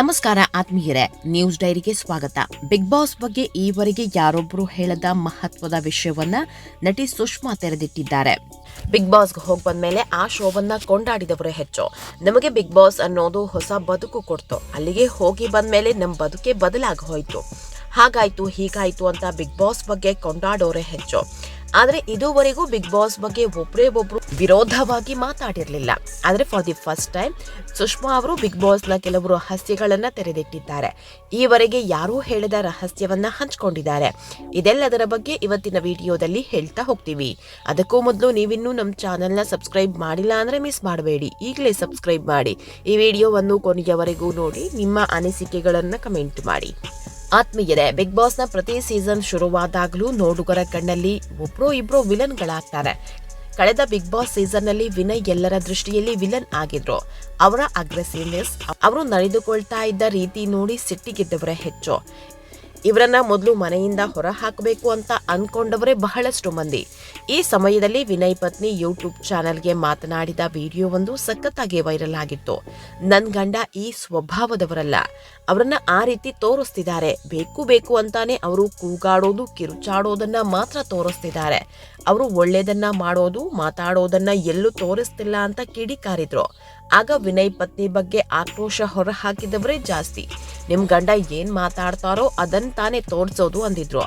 ನಮಸ್ಕಾರ ಆತ್ಮೀಯರೇ, ನ್ಯೂಸ್ ಡೈರಿಗೆ ಸ್ವಾಗತ. ಬಿಗ್ ಬಾಸ್ ಬಗ್ಗೆ ಈವರೆಗೆ ಯಾರೊಬ್ಬರು ಹೇಳದ ಮಹತ್ವದ ವಿಷಯವನ್ನ ನಟಿ ಸುಷ್ಮಾ ತೆರೆದಿಟ್ಟಿದ್ದಾರೆ. ಬಿಗ್ ಬಾಸ್ಗೆ ಹೋಗಿ ಬಂದ್ಮೇಲೆ ಆ ಶೋವನ್ನ ಕೊಂಡಾಡಿದವರೇ ಹೆಚ್ಚು. ನಮಗೆ ಬಿಗ್ ಬಾಸ್ ಅನ್ನೋದು ಹೊಸ ಬದುಕು ಕೊಡ್ತು. ಅಲ್ಲಿಗೆ ಹೋಗಿ ಬಂದ್ಮೇಲೆ ನಮ್ಮ ಬದುಕೆ ಬದಲಾಗಿ ಹೋಯ್ತು. ಹಾಗಾಯ್ತು, ಹೀಗಾಯ್ತು ಅಂತ ಬಿಗ್ ಬಾಸ್ ಬಗ್ಗೆ ಕೊಂಡಾಡೋರೇ ಹೆಚ್ಚು. ಆದ್ರೆ ಇದುವರೆಗೂ ಬಿಗ್ ಬಾಸ್ ಬಗ್ಗೆ ಒಬ್ಬರೇ ಒಬ್ರು ವಿರೋಧವಾಗಿ ಮಾತಾಡಿರಲಿಲ್ಲ. ಆದ್ರೆ for the first time Sushma ಅವರು ಬಿಗ್ ಬಾಸ್ನ ಕೆಲವು ರಹಸ್ಯಗಳನ್ನ ತೆರೆದಿಟ್ಟಿದ್ದಾರೆ. ಈವರೆಗೆ ಯಾರೂ ಹೇಳದ ರಹಸ್ಯವನ್ನ ಹಂಚಿಕೊಂಡಿದ್ದಾರೆ. ಇದೆಲ್ಲದರ ಬಗ್ಗೆ ಇವತ್ತಿನ ವಿಡಿಯೋದಲ್ಲಿ ಹೇಳ್ತಾ ಹೋಗ್ತೀವಿ. ಅದಕ್ಕೂ ಮೊದಲು ನೀವಿನ್ನೂ ನಮ್ಮ ಚಾನೆಲ್ನ ಸಬ್ಸ್ಕ್ರೈಬ್ ಮಾಡಿಲ್ಲ ಅಂದ್ರೆ ಮಿಸ್ ಮಾಡಬೇಡಿ. ಈಗಲೇ ಸಬ್ಸ್ಕ್ರೈಬ್ ಮಾಡಿ. ಈ ವಿಡಿಯೋವನ್ನು ಕೊನೆಯವರೆಗೂ ನೋಡಿ, ನಿಮ್ಮ ಅನಿಸಿಕೆಗಳನ್ನು ಕಮೆಂಟ್ ಮಾಡಿ. ಆತ್ಮೀಯರೇ ಬಿಗ್ ಬಾಸ್ನ ಪ್ರತಿ ಸೀಸನ್ ಶುರುವಾದಾಗಲೂ ನೋಡುಗರ ಕಣ್ಣಲ್ಲಿ ಒಬ್ರು ಇಬ್ರು ವಿಲನ್ಗಳಾಗ್ತಾರೆ. ಕಳೆದ ಬಿಗ್ ಬಾಸ್ ಸೀಸನ್ನಲ್ಲಿ ವಿನಯ್ ಎಲ್ಲರ ದೃಷ್ಟಿಯಲ್ಲಿ ವಿಲನ್ ಆಗಿದ್ರು. ಅವರ ಅಗ್ರೆಸಿವ್ನೆಸ್ ಅವರು ನಡೆದುಕೊಳ್ತಾ ಇದ್ದ ರೀತಿ ನೋಡಿ ಸಿಟ್ಟಿಗೆದ್ದವರೇ ಹೆಚ್ಚು. ಇವರನ್ನ ಮೊದಲು ಮನೆಯಿಂದ ಹೊರ ಹಾಕಬೇಕು ಅಂತ ಅನ್ಕೊಂಡವರೇ ಬಹಳಷ್ಟು ಮಂದಿ. ಈ ಸಮಯದಲ್ಲಿ ವಿನಯ್ ಪತ್ನಿ ಯೂಟ್ಯೂಬ್ ಚಾನೆಲ್ಗೆ ಮಾತನಾಡಿದ ವಿಡಿಯೋ ಒಂದು ಸಖತ್ತಾಗಿ ವೈರಲ್ ಆಗಿತ್ತು. ನನ್ನ ಗಂಡ ಈ ಸ್ವಭಾವದವರಲ್ಲ. ಅವರನ್ನ ಆ ರೀತಿ ತೋರಿಸ್ತಿದ್ದಾರೆ. ಬೇಕು ಬೇಕು ಅಂತಾನೆ ಅವರು ಕೂಗಾಡೋದು, ಕಿರುಚಾಡೋದನ್ನ ಮಾತ್ರ ತೋರಿಸ್ತಿದ್ದಾರೆ. ಅವರು ಒಳ್ಳೇದನ್ನ ಮಾಡೋದು, ಮಾತಾಡೋದನ್ನ ಎಲ್ಲೂ ತೋರಿಸ್ತಿಲ್ಲ ಅಂತ ಕಿಡಿಕಾರಿದ್ರು. ಆಗ ವಿನಯ್ ಪತ್ನಿ ಬಗ್ಗೆ ಆಕ್ರೋಶ ಹೊರಹಾಕಿದವರೇ ಜಾಸ್ತಿ. ನಿಮ್ ಗಂಡ ಏನ್ ಮಾತಾಡ್ತಾರೋ ಅದನ್ನ ತಾನೇ ತೋರ್ಸೋದು ಅಂದಿದ್ರು.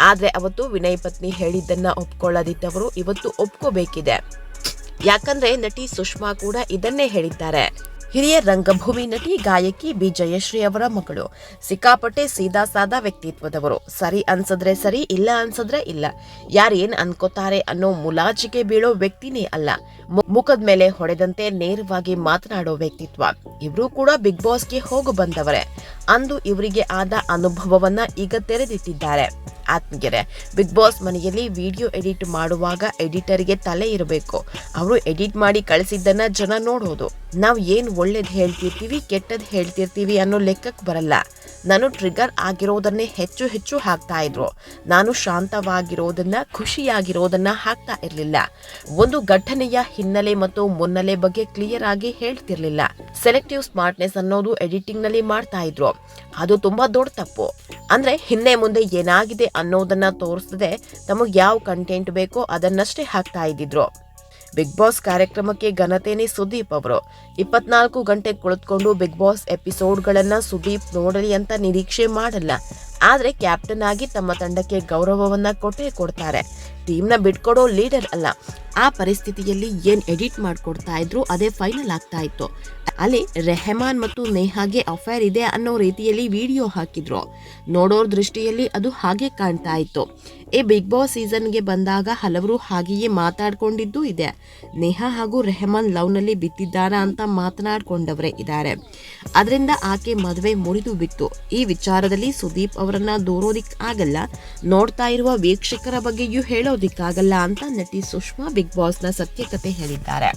ಆದ್ರೆ ಅವತ್ತು ವಿನಯ್ ಪತ್ನಿ ಹೇಳಿದ್ದನ್ನ ಒಪ್ಕೊಳ್ಳದಿದ್ದವರು ಇವತ್ತು ಒಪ್ಕೋಬೇಕಿದೆ. ಯಾಕಂದ್ರೆ ನಟಿ ಸುಷ್ಮಾ ಕೂಡ ಇದನ್ನೇ ಹೇಳಿದ್ದಾರೆ. ಹಿರಿಯ ರಂಗಭೂಮಿ ನಟಿ ಗಾಯಕಿ ಬಿ ಜಯಶ್ರೀ ಅವರ ಮಗಳು. ಸಿಕ್ಕಾಪಟ್ಟೆ ಸೀದಾ ಸಾದಾ ವ್ಯಕ್ತಿತ್ವದವರು. ಸರಿ ಅನ್ಸದ್ರೆ ಸರಿ, ಇಲ್ಲ ಅನ್ಸದ್ರೆ ಇಲ್ಲ. ಯಾರೇನ್ ಅನ್ಕೋತಾರೆ ಅನ್ನೋ ಮುಲಾಜಿಗೆ ಬೀಳೋ ವ್ಯಕ್ತಿನೇ ಅಲ್ಲ. ಮುಖದ ಮೇಲೆ ಹೊಡೆದಂತೆ ನೇರವಾಗಿ ಮಾತನಾಡೋ ವ್ಯಕ್ತಿತ್ವ. ಇವರು ಕೂಡ ಬಿಗ್ ಬಾಸ್ಗೆ ಹೋಗು ಬಂದವರೇ. ಅಂದು ಇವರಿಗೆ ಆದ ಅನುಭವವನ್ನ ಈಗ ತೆರೆದಿಟ್ಟಿದ್ದಾರೆ. ಆತ್ಮೀಯರೇ, ಬಿಗ್ ಬಾಸ್ ಮನೆಯಲ್ಲಿ ವಿಡಿಯೋ ಎಡಿಟ್ ಮಾಡುವಾಗ ಎಡಿಟರ್ಗೆ ತಲೆ ಇರಬೇಕು. ಅವರು ಎಡಿಟ್ ಮಾಡಿ ಕಳಿಸಿದ್ದನ್ನ ಜನ ನೋಡೋದು ನಾವು ಏನು ಒಳ್ಳೇದ್ ಹೇಳ್ತಿರ್ತೀವಿ ಕೆಟ್ಟದ್ದು ಹೇಳ್ತಿರ್ತೀವಿ ಅನ್ನೋ ಲೆಕ್ಕಕ್ಕೆ ಬರಲ್ಲ. ನಾನು ಟ್ರಿಗರ್ ಆಗಿರೋದನ್ನೇ ಹೆಚ್ಚು ಹೆಚ್ಚು ಹಾಕ್ತಾ ಇದ್ರು. ನಾನು ಶಾಂತವಾಗಿರೋದನ್ನ, ಖುಷಿಯಾಗಿರೋದನ್ನ ಹಾಕ್ತಾ ಇರ್ಲಿಲ್ಲ. ಒಂದು ಘಟನೆಯ ಹಿನ್ನೆಲೆ ಮತ್ತು ಮುನ್ನೆಲೆ ಬಗ್ಗೆ ಕ್ಲಿಯರ್ ಆಗಿ ಹೇಳ್ತಿರ್ಲಿಲ್ಲ. ಸೆಲೆಕ್ಟಿವ್ ಸ್ಮಾರ್ಟ್ನೆಸ್ ಅನ್ನೋದು ಎಡಿಟಿಂಗ್ನಲ್ಲಿ ಮಾಡ್ತಾ ಇದ್ರು. ಅದು ತುಂಬಾ ದೊಡ್ಡ ತಪ್ಪು. ಅಂದ್ರೆ, ಹಿಂದೆ ಮುಂದೆ ಏನಾಗಿದೆ ಅನ್ನೋದನ್ನ ತೋರಿಸದೆ ತಮಗೆ ಯಾವ ಕಂಟೆಂಟ್ ಬೇಕೋ ಅದನ್ನಷ್ಟೇ ಹಾಕ್ತಾ ಇದ್ದಿದ್ರು. ಬಿಗ್ ಬಾಸ್ ಕಾರ್ಯಕ್ರಮಕ್ಕೆ ಘನತೆನೇ ಸುದೀಪ್ ಅವರು. ಇಪ್ಪತ್ನಾಲ್ಕು ಗಂಟೆ ಕುಳಿತುಕೊಂಡು ಬಿಗ್ ಬಾಸ್ ಎಪಿಸೋಡ್ಗಳನ್ನು ಸುದೀಪ್ ನೋಡಲಿ ಅಂತ ನಿರೀಕ್ಷೆ ಮಾಡಲ್ಲ. ಆದರೆ ಕ್ಯಾಪ್ಟನ್ ಆಗಿ ತಮ್ಮ ತಂಡಕ್ಕೆ ಗೌರವವನ್ನ ಕೊಟ್ಟೇ ಕೊಡ್ತಾರೆ. ಟೀಮ್ನ ಬಿಟ್ಕೊಡೋ ಲೀಡರ್ ಅಲ್ಲ. ಆ ಪರಿಸ್ಥಿತಿಯಲ್ಲಿ ಏನ್ ಎಡಿಟ್ ಮಾಡ್ಕೊಡ್ತಾ ಇದ್ರು, ಅದೇ ಫೈನಲ್ ಆಗ್ತಾ ಇತ್ತು. ಅಲ್ಲಿ ರೆಹಮಾನ್ ಮತ್ತು ನೇಹಾಗೆ ಅಫೇರ್ ಇದೆ ಅನ್ನೋ ರೀತಿಯಲ್ಲಿ ವಿಡಿಯೋ ಹಾಕಿದ್ರು. ನೋಡೋರ್ ದೃಷ್ಟಿಯಲ್ಲಿ ಅದು ಹಾಗೆ ಕಾಣ್ತಾ ಇತ್ತು. ಈ ಬಿಗ್ ಬಾಸ್ ಸೀಸನ್ಗೆ ಬಂದಾಗ ಹಲವರು ಹಾಗೆಯೇ ಮಾತಾಡ್ಕೊಂಡಿದ್ದು ಇದೆ. ನೇಹಾ ಹಾಗೂ ರೆಹಮಾನ್ ಲವ್ನಲ್ಲಿ ಬಿತ್ತಿದ್ದಾರಾ ಅಂತ ಮಾತನಾಡ್ಕೊಂಡವರೇ ಇದ್ದಾರೆ ಅದರಿಂದ ಆಕೆ ಮದುವೆ ಮುರಿದು ಬಿತ್ತು. ಈ ವಿಚಾರದಲ್ಲಿ ಸುದೀಪ್ ಅವರನ್ನ ದೂರೋದಿಕ್ ಆಗಲ್ಲ, ನೋಡ್ತಾ ಇರುವ ವೀಕ್ಷಕರ ಬಗ್ಗೆಯೂ ಹೇಳೋದಿಕ್ಕಾಗಲ್ಲ ಅಂತ ನಟಿ ಸುಷ್ಮಾ ಬಿಗ್ ಬಾಸ್ನ ಸತ್ಯಕತೆ ಹೇಳಿದ್ದಾರೆ.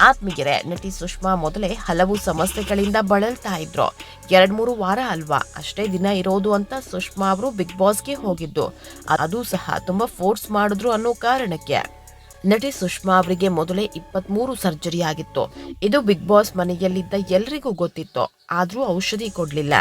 ಆತ್ಮೀಯರೇ, ನಟಿ ಸುಷ್ಮಾ ಮೊದಲೇ ಹಲವು ಸಮಸ್ಯೆಗಳಿಂದ ಬಳಲ್ತಾ ಇದ್ರು. ಎರಡು ಮೂರು ವಾರ ಅಲ್ವಾ? ಅಷ್ಟೇ ದಿನ ಇರೋದು ಅಂತ ಸುಷ್ಮಾ ಅವರು ಬಿಗ್ ಬಾಸ್ಗೆ ಹೋಗಿದ್ದು. ಅದು ಸಹ ತುಂಬಾ ಫೋರ್ಸ್ ಮಾಡಿದ್ರು ಅನ್ನೋ ಕಾರಣಕ್ಕೆ. ನಟಿ ಸುಷ್ಮಾ ಅವರಿಗೆ ಮೊದಲೇ ಇಪ್ಪತ್ಮೂರು ಸರ್ಜರಿ ಆಗಿತ್ತು. ಇದು ಬಿಗ್ ಬಾಸ್ ಮನೆಯಲ್ಲಿದ್ದ ಎಲ್ರಿಗೂ ಗೊತ್ತಿತ್ತು. ಆದರೂ ಔಷಧಿ ಕೊಡಲಿಲ್ಲ.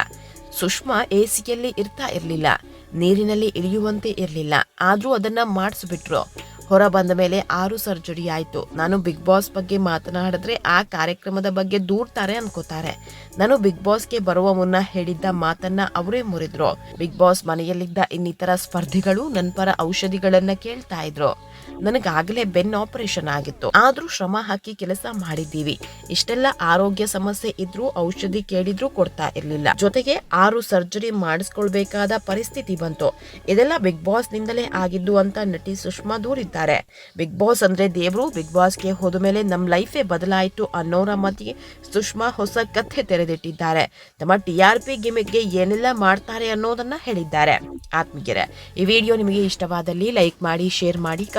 ಸುಷ್ಮಾ ಎಸಿಯಲ್ಲಿ ಇರ್ತಾ ಇರಲಿಲ್ಲ. ನೀರಿನಲ್ಲಿ ಇಳಿಯುವಂತೆ ಇರಲಿಲ್ಲ. ಆದರೂ ಅದನ್ನು ಮಾಡಿಸ್ಬಿಟ್ರು. ಹೊರ ಬಂದ ಮೇಲೆ ಆರು ಸರ್ಜರಿ ಆಯ್ತು. ನಾನು ಬಿಗ್ ಬಾಸ್ ಬಗ್ಗೆ ಮಾತನಾಡಿದ್ರೆ ಆ ಕಾರ್ಯಕ್ರಮದ ಬಗ್ಗೆ ದೂರ್ತಾರೆ ಅನ್ಕೋತಾರೆ. ನಾನು ಬಿಗ್ ಬಾಸ್ಗೆ ಬರುವ ಮುನ್ನ ಹೇಳಿದ್ದ ಮಾತನ್ನ ಅವರೇ ಮುರಿದ್ರು. ಬಿಗ್ ಬಾಸ್ ಮನೆಯಲ್ಲಿದ್ದ ಇನ್ನಿತರ ಸ್ಪರ್ಧಿಗಳು ನನ್ನ ಪರ ಔಷಧಿಗಳನ್ನ ಕೇಳ್ತಾ ಇದ್ರು. ನನಗಾಗಲೇ ಬೆನ್ ಆಪರೇಷನ್ ಆಗಿತ್ತು. ಆದ್ರೂ ಶ್ರಮ ಹಾಕಿ ಕೆಲಸ ಮಾಡಿದ್ದೀವಿ. ಇಷ್ಟೆಲ್ಲ ಆರೋಗ್ಯ ಸಮಸ್ಯೆ ಇದ್ರೂ ಔಷಧಿ ಕೇಳಿದ್ರೂ ಕೊಡ್ತಾ ಇರ್ಲಿಲ್ಲ. ಜೊತೆಗೆ ಆರು ಸರ್ಜರಿ ಮಾಡಿಸ್ಕೊಳ್ಬೇಕಾದ ಪರಿಸ್ಥಿತಿ ಬಂತು. ಇದೆಲ್ಲ ಬಿಗ್ ಬಾಸ್ ನಿಂದಲೇ ಆಗಿದ್ದು ಅಂತ ನಟಿ ಸುಷ್ಮಾ ದೂರಿದ್ದಾರೆ. ಬಿಗ್ ಬಾಸ್ ಅಂದ್ರೆ ದೇವ್ರು, ಬಿಗ್ ಬಾಸ್ಗೆ ಹೋದ ಮೇಲೆ ನಮ್ ಲೈಫೇ ಬದಲಾಯಿತು ಅನ್ನೋರ ಮಧ್ಯೆ ಸುಷ್ಮಾ ಹೊಸ ಕಥೆ ತೆರೆದಿಟ್ಟಿದ್ದಾರೆ. ತಮ್ಮ ಟಿ ಆರ್ ಪಿ ಗಿಮಿಗೆ ಏನೆಲ್ಲ ಮಾಡ್ತಾರೆ ಅನ್ನೋದನ್ನ ಹೇಳಿದ್ದಾರೆ. ಆತ್ಮೀಯರೇ, ಈ ವಿಡಿಯೋ ನಿಮಗೆ ಇಷ್ಟವಾದಲ್ಲಿ ಲೈಕ್ ಮಾಡಿ, ಶೇರ್ ಮಾಡಿ